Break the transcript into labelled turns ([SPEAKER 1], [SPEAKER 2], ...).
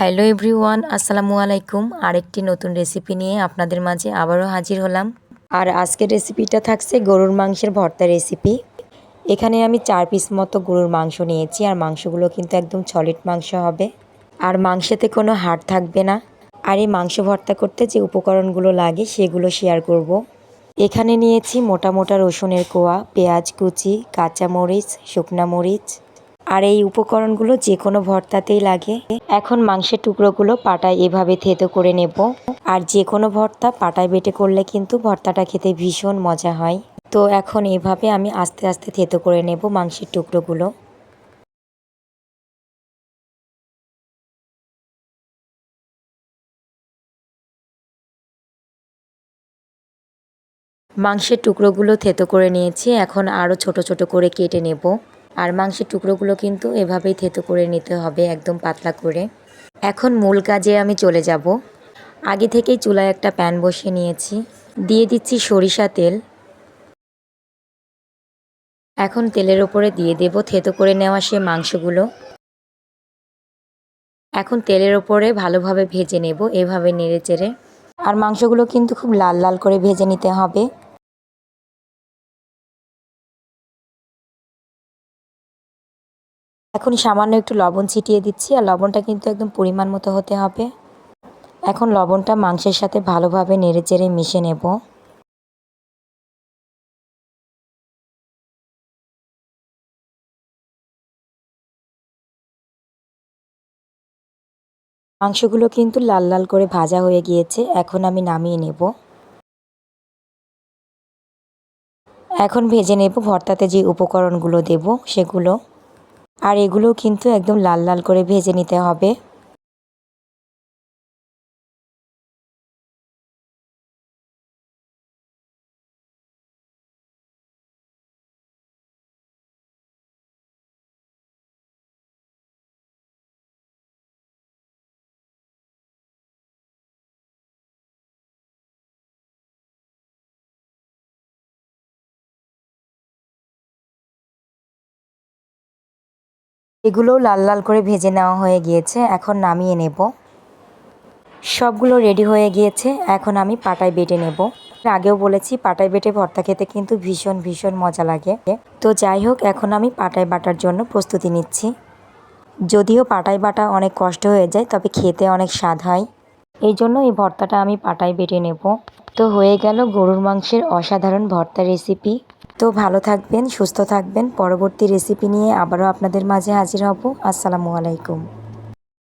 [SPEAKER 1] Hello everyone, আসসালামু আলাইকুম। আরেকটি নতুন রেসিপি নিয়ে আপনাদের মাঝে আবারও হাজির হলাম। আর আজকের রেসিপিটা থাকছে গরুর মাংসের ভর্তা রেসিপি। এখানে আমি চার পিস মতো গরুর মাংস নিয়েছি, আর মাংসগুলো কিন্তু একদম সলিড মাংস হবে। আর মাংসেতে কোনো হাড় থাকবে না। আর এই মাংস ভর্তা করতে যে উপকরণগুলো লাগে, সেগুলো শেয়ার করব। এখানে নিয়েছি মোটা মোটা রসুনের কোয়া, পেঁয়াজ কুচি, কাঁচামরিচ, শুকনা মরিচ আর এই উপকরণগুলো যে কোনো ভর্তাতেই লাগে। এখন মাংসের টুকরোগুলো পাটায় এভাবে থেতো করে নেব। আর যে কোনো ভর্তা পাটায় বেটে করলে কিন্তু ভর্তাটা খেতে ভীষণ মজা হয়। তো এখন এভাবে আমি আস্তে আস্তে থেতো করে নেব মাংসের টুকরোগুলো। মাংসের টুকরোগুলো থেতো করে নিয়েছি। এখন আরও ছোট ছোট করে কেটে নেব। আর মাংসের টুকরোগুলো কিন্তু এভাবেই থেতো করে নিতে হবে, একদম পাতলা করে। এখন মূল কাজে আমি চলে যাব। আগে থেকেই চুলায় একটা প্যান বসিয়ে নিয়েছি। দিয়ে দিচ্ছি সরিষা তেল। এখন তেলের ওপরে দিয়ে দেব থেতো করে নেওয়া সে মাংসগুলো। এখন তেলের ওপরে ভালোভাবে ভেজে নেব, এভাবে নেড়ে চেড়ে। আর মাংসগুলো কিন্তু খুব লাল লাল করে ভেজে নিতে হবে। এখন সামান্য একটু লবণ ছিটিয়ে দিচ্ছি আর লবণটা কিন্তু একদম পরিমাণ মতো হতে হবে। এখন লবণটা মাংসের সাথে ভালোভাবে নেড়ে চেড়ে মিশে নেব। মাংসগুলো কিন্তু লাল লাল করে ভাজা হয়ে গিয়েছে, এখন আমি নামিয়ে নেব। এখন ভেজে নেব, ভর্তাতে যে উপকরণগুলো দেব সেগুলো। আর এগুলো কিন্তু একদম লাল লাল করে ভেজে নিতে হবে। এগুলোও লাল লাল করে ভেজে নেওয়া হয়ে গিয়েছে, এখন নামিয়ে নেব। সবগুলো রেডি হয়ে গিয়েছে, এখন আমি পাটায় বেটে নেব। আগেও বলেছি, পাটায় বেটে ভর্তা খেতে কিন্তু ভীষণ ভীষণ মজা লাগে। তো যাই হোক, এখন আমি পাটায় বাটার জন্য প্রস্তুতি নিচ্ছি। যদিও পাটায় বাটা অনেক কষ্ট হয়ে যায়, তবে খেতে অনেক স্বাদ হয়। এই জন্য এই ভর্তাটা আমি পাটায় বেটে নেব। তো হয়ে গেল গরুর মাংসের অসাধারণ ভর্তা রেসিপি। তো ভালো থাকবেন, সুস্থ থাকবেন। পরবর্তী রেসিপি নিয়ে আবারও আপনাদের মাঝে হাজির হব। আসসালামু আলাইকুম।